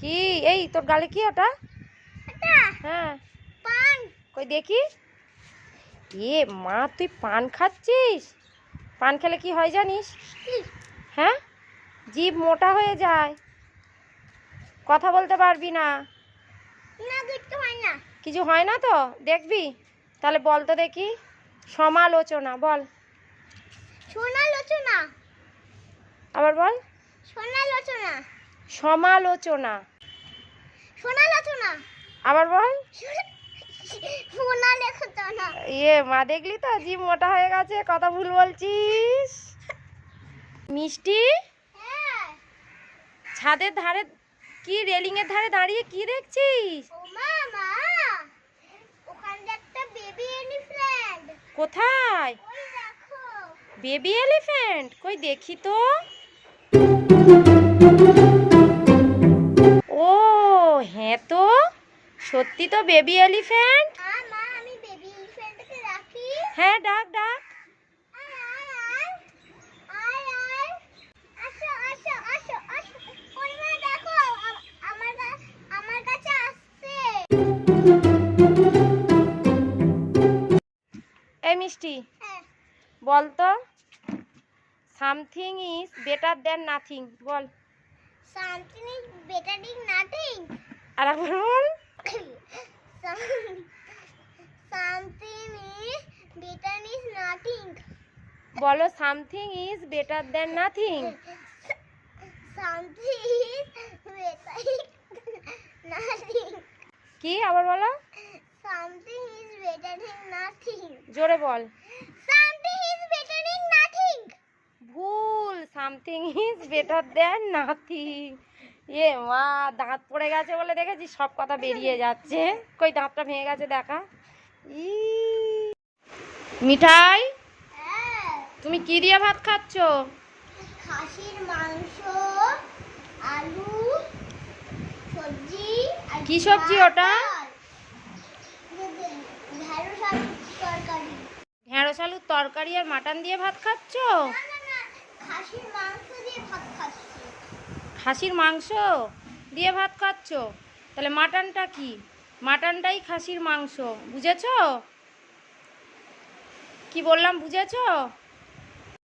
কি? এই তোর গালে কি ওটা? হ্যাঁ। কই দেখি। এ মা তুই পান খাচ্ছিস? পান খেলে কি হয় জানিস? হ্যাঁ? জিভ মোটা হয়ে যায়। কথা বলতে পারবি না। কিছু হয় না তো? দেখবি? তাহলে বল তো দেখি। সমালোচনা বল। সোনা লোচনা আবার বল। সোনা লোচনা সমালোচনা আবার বল। ইয়ে মা দেখলি তো? জিভ মোটা হয়ে গেছে কথা ভুল বলছিস। মিষ্টি? হ্যাঁ। ছাদের ধারে কি রেলিংয়ের ধারে দাঁড়িয়ে কি দেখছিস? কোথায়? Baby elephant? কই দেখি তো। সত্যি তো বেবি এলিফ্যান্ট হ্যাঁ ডাক ডাক। এই মিষ্টি হ্যাঁ। বল তো something is better than nothing ball something is bettering nothing আর বল। Something is better is nothing বলো something is better than nothing something is bettering nothing কি আবার বলো? সামথিং ইজ বেটারিং নাথিং জোরে বল। সামথিং ইজ বেটারিং নাথিং ভুল something is better than nothing এ মা দাঁত পড়ে গেছে বলে দেখেছি সব কথা বেরিয়ে যাচ্ছে। কই দাঁতটা ভেঙে গেছে দেখা। ই। মিঠাই হ্যাঁ তুমি কি দিয়ে ভাত খাচ্ছ? খাসির মাংস আলু সবজি কি সবজি ওটা? ঢেঁড়স আলুর তরকারি আর মাটন দিয়ে ভাত খাচ্ছ? না না না খাসির মাংস দিয়ে ভাত খাচ্ছি। খাসির মাংস দিয়ে ভাত খাচ্ছ? তাহলে মাটনটা কি? মাটনটাই খাসির মাংস, বুঝেছ? কি বললাম, বুঝেছ?